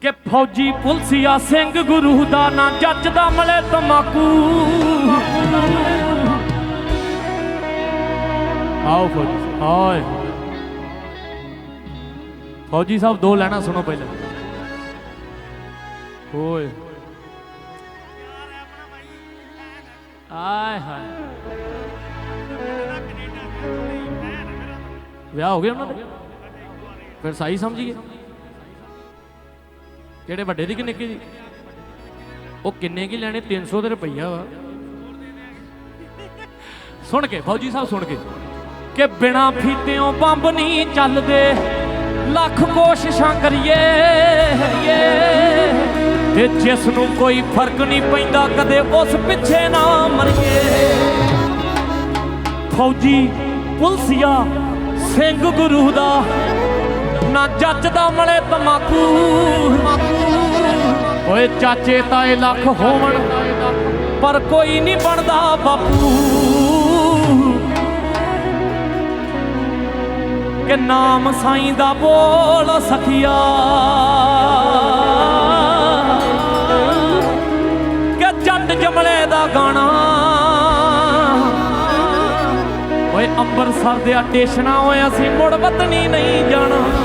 ਕਿ ਫੌਜੀ ਪੁਲਸੀਆ ਸਿੰਘ ਗੁਰੂ ਦਾ ਨਾਂ ਜੱਜਦਾ ਮਲੇ ਤਮਾਕੂ। ਆਓ ਫੌਜੀ ਸਾਹਿਬ, ਹਾਏ ਫੌਜੀ ਸਾਹਿਬ ਦੋ ਲੈਣਾ ਸੁਣੋ ਪਹਿਲਾਂ। ਓਏ। ਆਏ ਹਾਏ। ਵਿਆਹ ਹੋ ਗਿਆ ਉਹਨਾਂ ਦੇ? ਫਿਰ ਸਾਈ ਸਮਝੀਏ ਕਿਹੜੇ ਵੱਡੇ ਦੀ ਕਿ ਨਿੱਕੀ ਦੀ? ਉਹ ਕਿੰਨੇ ਕੀ ਲੈਣੇ? 300 ਦੇ ਰੁਪਈਆ ਵਾ। ਸੁਣ ਕੇ, ਫੌਜੀ ਸਾਹਿਬ ਸੁਣ ਕੇ। ਕਿ ਬਿਨਾ ਫੀਤਿਓਂ ਬੰਬ ਨਹੀਂ ਚੱਲਦੇ। ਲੱਖ ਕੋਸ਼ਿਸ਼ਾਂ ਕਰੀਏ ਤੇ ਜਿਸ ਨੂੰ ਕੋਈ ਫ਼ਰਕ ਨਹੀਂ ਪੈਂਦਾ, ਕਦੇ ਉਸ ਪਿੱਛੇ ਨਾ ਮਰੀਏ। ਫੌਜੀ ਪੁਲਸੀਆ ਸਿੰਘ ਗੁਰੂ ਦਾ, ਨਾ ਜੱਜਦਾ ਮਲੇ ਤਮਾਕੂ। ਓਏ ਚਾਚੇ ਤਾਏ ਲੱਖ ਹੋਵਣ, ਪਰ ਕੋਈ ਨਹੀਂ ਬਣਦਾ ਬਾਪੂ। ਕਿ ਨਾਮ ਸਾਈਂ ਦਾ ਬੋਲ ਸਖੀਆ। ਕਿ ਜੱਟ ਜਮਲੇ ਦਾ ਗਾਣਾ। ਓਏ ਅੰਬਰਸਰ ਦੇ ਸਟੇਸ਼ਨਾਂ ਓਏ ਅਸੀਂ ਮੁੜ ਵਤਨੀ ਨਹੀਂ ਜਾਣਾ।